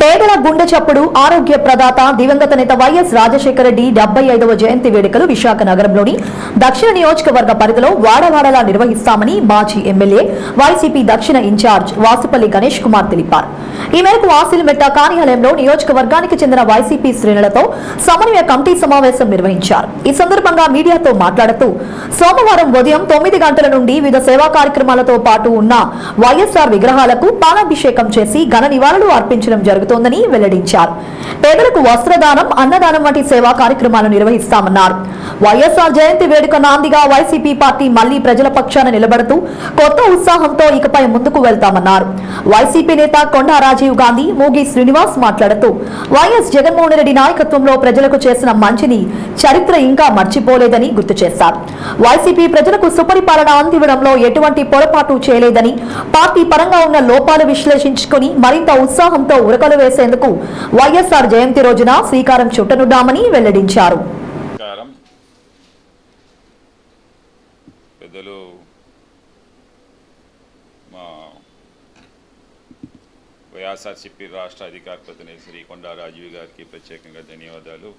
పేదల గుండె చప్పుడు ఆరోగ్య ప్రదాత దివంగత నేత వైఎస్ రాజశేఖర రెడ్డి డెబ్బై ఐదవ జయంతి వేడుకలు విశాఖ నగరంలోని దక్షిణ నియోజకవర్గ పరిధిలో వాడవాడలా నిర్వహిస్తామని మాజీ ఎమ్మెల్యే వైసీపీ దక్షిణ ఇన్ఛార్జ్ వాసుపల్లి గణేష్ కుమార్ తెలిపారు. ఈ మేరకు వాసిల్మెట్ట కార్యాలయంలో నియోజకవర్గానికి చెందిన వైసీపీ శ్రేణులతో సమన్వయ కమిటీ సమావేశం నిర్వహించారు. ఈ సందర్భంగా మీడియాతో మాట్లాడుతూ సోమవారం ఉదయం తొమ్మిది గంటల నుండి వివిధ సేవా కార్యక్రమాలతో పాటు ఉన్న వైఎస్ఆర్ విగ్రహాలకు పాలాభిషేకం చేసి ఘన నివాళులు అర్పించడం జరుగుతోందని వెల్లడించారు. పేదలకు వస్త్రదానం అన్నదానం వంటి సేవా కార్యక్రమాలు నిర్వహిస్తామన్నారు. వైఎస్ఆర్ జయంతి వేడుక నాందిగా వైసీపీ పార్టీ మళ్ళీ ప్రజల పక్షాన నిలబడుతూ కొత్త ఉత్సాహంతో ఇకపై ముందుకు వెళ్తామన్నారు. వైసీపీ నేత కొండా రాజీవ్ గాంధీ మూగి శ్రీనివాస్ మాట్లాడుతూ వైఎస్ జగన్మోహన్ రెడ్డి నాయకత్వంలో ప్రజలకు చేసిన మంచిని చరిత్ర ఇంకా మర్చిపోలేదని గుర్తు చేశారు. వైసీపీ ప్రజలకు సుపరిపాలన అందివ్వడంలో ఎటువంటి పొరపాటు చేయలేదని పార్టీ పరంగా ఉన్న లోపాలు విశ్లేషించుకుని మరింత ఉత్సాహంతో ఉరకలు వేసేందుకు వైఎస్ఆర్ జయంతి రోజున శ్రీకారం చుట్టనున్నామని వెల్లడించారు. పెద్దలు మా వైఎస్ఆర్సిపి రాష్ట్ర అధికార ప్రతినిధి శ్రీ కొండా రాజీవ్ గారికి ప్రత్యేకంగా ధన్యవాదాలు.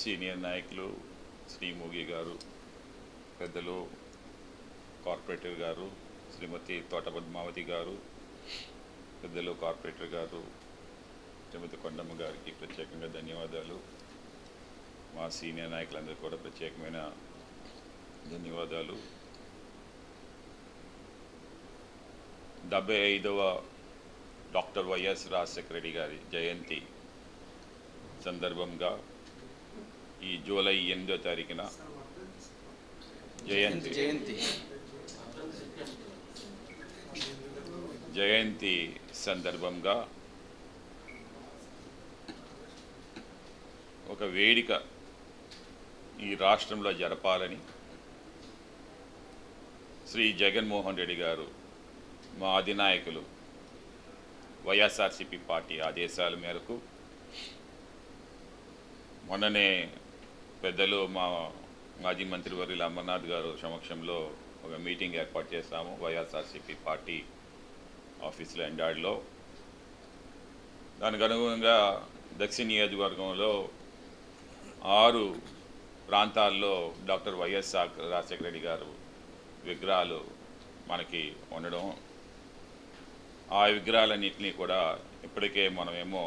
సీనియర్ నాయకులు శ్రీ మోగి గారు పెద్దలు కార్పొరేటర్ గారు శ్రీమతి తోట పద్మావతి గారు పెద్దలు కార్పొరేటర్ గారు శ్రీమతి కొండమ్మ గారికి ప్రత్యేకంగా ధన్యవాదాలు. మా సీనియర్ నాయకులందరికీ కూడా ప్రత్యేకమైన ధన్యవాదాలు. డెబ్బై ఐదవ డాక్టర్ వైఎస్ రాజశేఖర రెడ్డి గారి జయంతి సందర్భంగా ఈ జూలై ఎనిమిదో తారీఖున జయంతి. జయంతి. జయంతి సందర్భంగా ఒక వేదిక ఈ రాష్ట్రంలో జరపాలని శ్రీ జగన్మోహన్ రెడ్డి గారు మా అధినాయకులు వైఎస్ఆర్సిపి పార్టీ ఆదేశాల మేరకు మొన్ననే పెద్దలు మా మాజీ మంత్రివర్యులు అమర్నాథ్ గారు సమక్షంలో ఒక మీటింగ్ ఏర్పాటు చేశాము. వైఎస్ఆర్సిపి పార్టీ ఆఫీసులో ఎండాడిలో దానికి అనుగుణంగా దక్షిణ నియోజకవర్గంలో ఆరు ప్రాంతాల్లో డాక్టర్ వైఎస్ రాజశేఖర రెడ్డి గారు విగ్రహాలు మనకి ఉండడం. ఆ విగ్రహాలన్నింటినీ కూడా ఇప్పటికే మనమేమో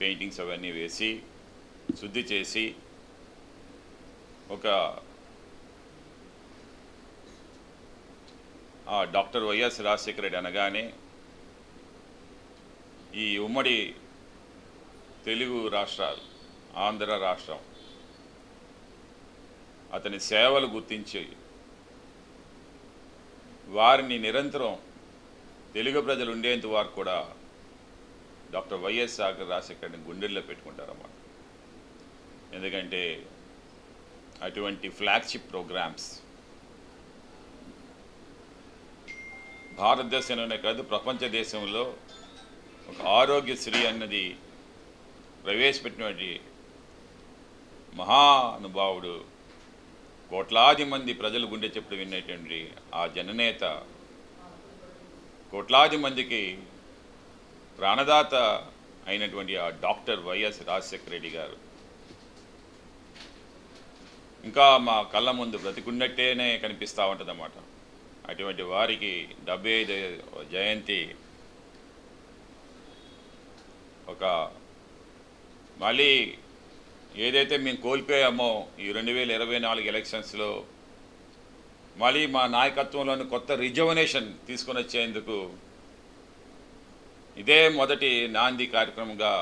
పెయింటింగ్స్ అవన్నీ వేసి శుద్ధి చేసి ఒక డాక్టర్ వైఎస్ రాజశేఖర రెడ్డి అనగానే ఈ ఉమ్మడి తెలుగు రాష్ట్రాలు ఆంధ్ర రాష్ట్రం అతని సేవలు గుర్తించి వారిని నిరంతరం తెలుగు ప్రజలు ఉండేంత వారు కూడా డాక్టర్ వైఎస్ సాగర్ రాజశేఖరని గుండెల్లో పెట్టుకుంటారన్నమాట. ఎందుకంటే అటువంటి ఫ్లాగ్షిప్ ప్రోగ్రామ్స్ భారతదేశంలోనే కాదు ప్రపంచ దేశంలో ఒక ఆరోగ్యశ్రీ అన్నది ప్రవేశపెట్టినటువంటి మహానుభావుడు కోట్లాది మంది ప్రజలు గుండె చెప్పుడు వినేటువంటి ఆ జననేత కోట్లాది మందికి ప్రాణదాత అయినటువంటి ఆ డాక్టర్ వైఎస్ రాజశేఖర రెడ్డి గారు. ఇంకా మా కళ్ళ ముందు బ్రతికున్నట్టేనే కనిపిస్తూ ఉంటుందన్నమాట. అటువంటి వారికి డెబ్బై ఐదు జయంతి ఒక మళ్ళీ ఏదైతే మేము కోల్పోయామో ఈ రెండు వేల ఇరవై నాలుగు ఎలక్షన్స్లో మళ్ళీ మా నాయకత్వంలోని కొత్త రిజర్వనేషన్ తీసుకొని వచ్చేందుకు ఇదే మొదటి నాంది కార్యక్రమంగా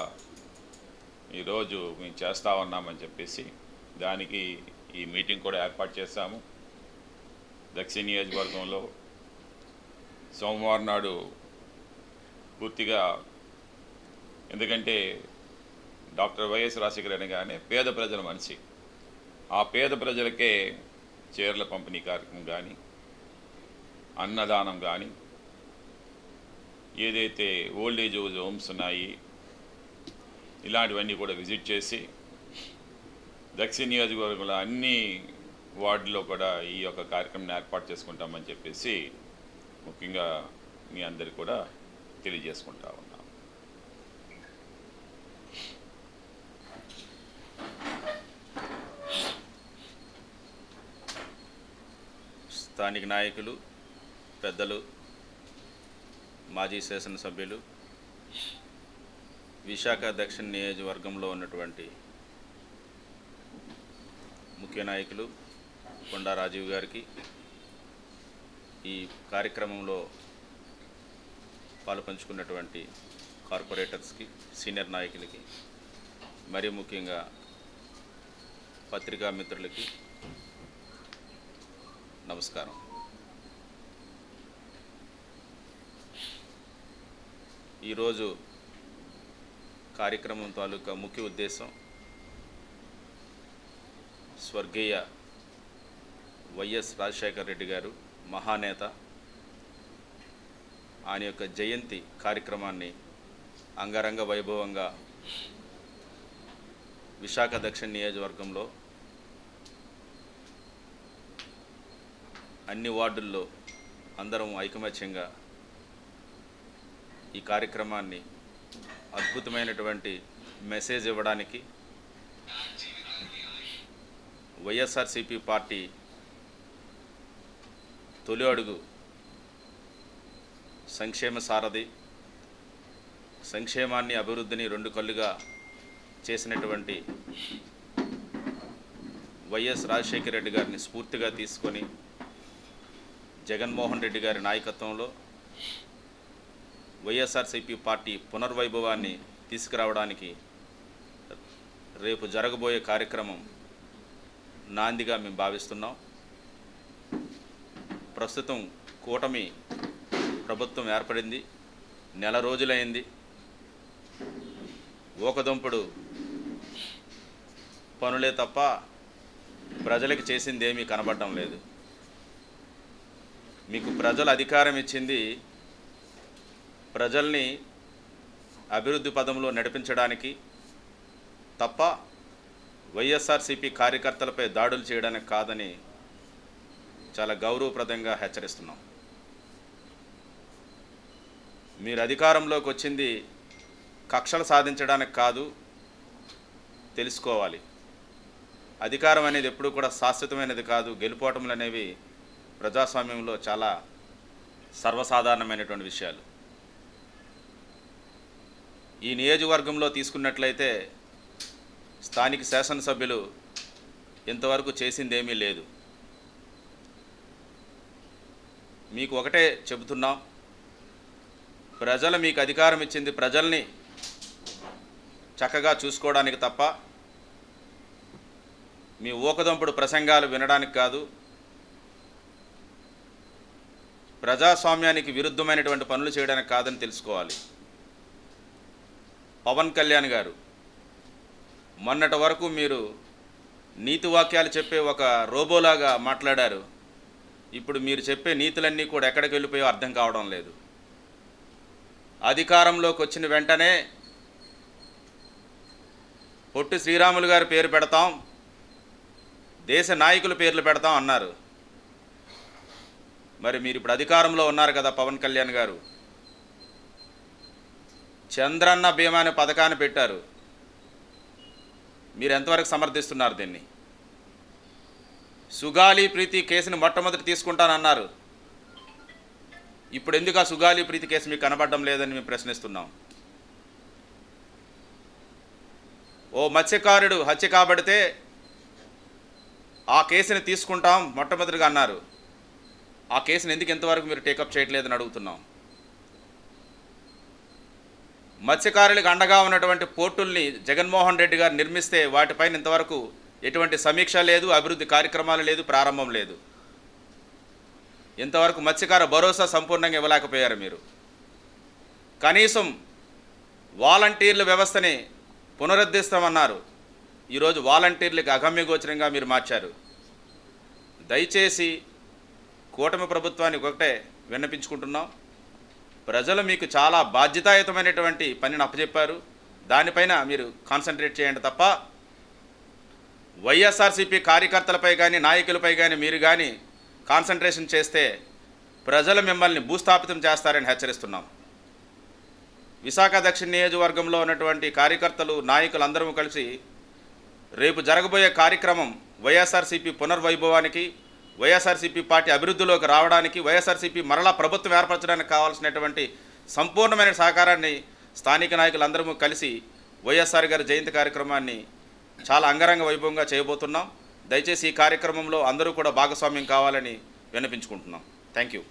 ఈరోజు మేము చేస్తా ఉన్నామని చెప్పేసి దానికి ఈ మీటింగ్ కూడా ఏర్పాటు చేశాము. దక్షిణ నియోజకవర్గంలో సోమవారం నాడు పూర్తిగా ఎందుకంటే డాక్టర్ వైఎస్ రాజశేఖర్ అనగానే పేద ప్రజల మనిషి. ఆ పేద ప్రజలకే చీరల పంపిణీ కార్యక్రమం కానీ అన్నదానం కానీ ఏదైతే ఓల్డ్ ఏజ్ హోమ్స్ ఉన్నాయి ఇలాంటివన్నీ కూడా విజిట్ చేసి దక్షిణ నియోజకవర్గంలో అన్ని వార్డులో కూడా ఈ యొక్క కార్యక్రమం ఏర్పాటు చేసుకుంటామని చెప్పేసి ముఖ్యంగా మీ అందరికి కూడా తెలియజేసుకుంటా ఉన్నాం. స్థానిక నాయకులు పెద్దలు మాజీ శాసనసభ్యులు విశాఖ దక్షిణ నియోజకవర్గంలో ఉన్నటువంటి ముఖ్య నాయకులు కొండా రాజీవ్ గారికి ఈ కార్యక్రమంలో పాలుపంచుకున్నటువంటి కార్పొరేటర్స్కి సీనియర్ నాయకులకి మరీ ముఖ్యంగా పత్రికా మిత్రులకి నమస్కారం. ఈరోజు కార్యక్రమం తాలూకా ముఖ్య ఉద్దేశం స్వర్గీయ వైఎస్ రాజశేఖర రెడ్డి గారు మహానేత. ఆయన యొక్క జయంతి కార్యక్రమాన్ని అంగరంగ వైభవంగా విశాఖ దక్షిణ నియోజకవర్గంలో అన్ని వార్డుల్లో అందరం ఐకమత్యంగా ఈ కార్యక్రమాన్ని అద్భుతమైనటువంటి మెసేజ్ ఇవ్వడానికి వైఎస్ఆర్సిపి పార్టీ తొలి అడుగు. సంక్షేమ సారథి. సంక్షేమాన్ని అభివృద్ధిని రెండు కళ్ళుగా చేసినటువంటి వైఎస్ రాజశేఖర రెడ్డి గారిని స్ఫూర్తిగా తీసుకొని జగన్మోహన్ రెడ్డి గారి నాయకత్వంలో వైఎస్ఆర్సీపీ పార్టీ పునర్వైభవాన్ని తీసుకురావడానికి రేపు జరగబోయే కార్యక్రమం నాందిగా మేము భావిస్తున్నాం. ప్రస్తుతం కూటమి ప్రభుత్వం ఏర్పడింది. నెల రోజులైంది. ఓకదొంపుడు పనులే తప్ప ప్రజలకు చేసింది ఏమీ కనబడటం లేదు. మీకు ప్రజలు అధికారం ఇచ్చింది ప్రజల్ని అభివృద్ధి పదంలో నడిపించడానికి తప్ప వైఎస్ఆర్సీపీ కార్యకర్తలపై దాడులు చేయడానికి కాదని చాలా గౌరవప్రదంగా హెచ్చరిస్తున్నాం. మీరు అధికారంలోకి వచ్చింది కక్షలు సాధించడానికి కాదు తెలుసుకోవాలి. అధికారం అనేది ఎప్పుడూ కూడా శాశ్వతమైనది కాదు. గెలుపోటములు అనేవి ప్రజాస్వామ్యంలో చాలా సర్వసాధారణమైనటువంటి విషయాలు. ఈ నియోజకవర్గంలో తీసుకున్నట్లయితే స్థానిక శాసనసభ్యులు ఇంతవరకు చేసిందేమీ లేదు. మీకు ఒకటే చెబుతున్నాం. ప్రజలు మీకు అధికారం ఇచ్చింది ప్రజల్ని చక్కగా చూసుకోవడానికి తప్ప మీ ఊకదంపుడు ప్రసంగాలు వినడానికి కాదు. ప్రజాస్వామ్యానికి విరుద్ధమైనటువంటి పనులు చేయడానికి కాదని తెలుసుకోవాలి. పవన్ కళ్యాణ్ గారు మొన్నటి వరకు మీరు నీతి వాక్యాలు చెప్పే ఒక రోబోలాగా మాట్లాడారు. ఇప్పుడు మీరు చెప్పే నీతులన్నీ కూడా ఎక్కడికి వెళ్ళిపోయో అర్థం కావడం లేదు. అధికారంలోకి వచ్చిన వెంటనే పొట్టి శ్రీరాములు గారి పేరు పెడతాం దేశ నాయకుల పేర్లు పెడతాం అన్నారు. మరి మీరు ఇప్పుడు అధికారంలో ఉన్నారు కదా పవన్ కళ్యాణ్ గారు. చంద్రన్న బీమా అనే పథకాన్ని పెట్టారు. మీరు ఎంతవరకు సమర్థిస్తున్నారు దీన్ని? సుగాలి ప్రీతి కేసుని మొట్టమొదటి తీసుకుంటానన్నారు. ఇప్పుడు ఎందుకు ఆ సుగాలి ప్రీతి కేసు మీకు కనబడడం లేదని మేము ప్రశ్నిస్తున్నాం. ఓ మత్స్యకారుడు హత్య కాబడితే ఆ కేసుని తీసుకుంటాం మొట్టమొదటిగా అన్నారు. ఆ కేసుని ఎందుకు ఇంతవరకు మీరు టేకప్ చేయట్లేదని అడుగుతున్నాం. మత్స్యకారులకు అండగా ఉన్నటువంటి పోర్టుల్ని జగన్మోహన్ రెడ్డి గారు నిర్మిస్తే వాటిపైన ఇంతవరకు ఎటువంటి సమీక్ష లేదు అభివృద్ధి కార్యక్రమాలు లేదు ప్రారంభం లేదు. ఇంతవరకు మత్స్యకార భరోసా సంపూర్ణంగా ఇవ్వలేకపోయారు మీరు. కనీసం వాలంటీర్ల వ్యవస్థని పునరుద్ధరిస్తామన్నారు. ఈరోజు వాలంటీర్లకు అగమ్యగోచరంగా మీరు మార్చారు. దయచేసి కూటమి ప్రభుత్వానికి ఒకటే విన్నపించుకుంటున్నాం. ప్రజలు మీకు చాలా బాధ్యతాయుతమైనటువంటి పనిని అప్పచెప్పారు. దానిపైన మీరు కాన్సన్ట్రేట్ చేయండి తప్ప వైఎస్ఆర్సీపీ కార్యకర్తలపై కానీ నాయకులపై కానీ మీరు కానీ కాన్సన్ట్రేషన్ చేస్తే ప్రజలు మిమ్మల్ని భూస్థాపితం చేస్తారని హెచ్చరిస్తున్నాం. విశాఖ దక్షిణ నియోజకవర్గంలో ఉన్నటువంటి కార్యకర్తలు నాయకులు అందరూ కలిసి రేపు జరగబోయే కార్యక్రమం వైఎస్ఆర్సీపీ పునర్వైభవానికి వైఎస్ఆర్సీపీ పార్టీ అభివృద్ధిలోకి రావడానికి వైఎస్ఆర్సీపీ మరలా ప్రభుత్వం ఏర్పరచడానికి కావాల్సినటువంటి సంపూర్ణమైన సహకారాన్ని స్థానిక నాయకులందరము కలిసి వైఎస్ఆర్ గారి జయంతి కార్యక్రమాన్ని చాలా అంగరంగ వైభవంగా చేయబోతున్నాం. దయచేసి ఈ కార్యక్రమంలో అందరూ కూడా భాగస్వామ్యం కావాలని విన్నపించుకుంటున్నాం. Thank you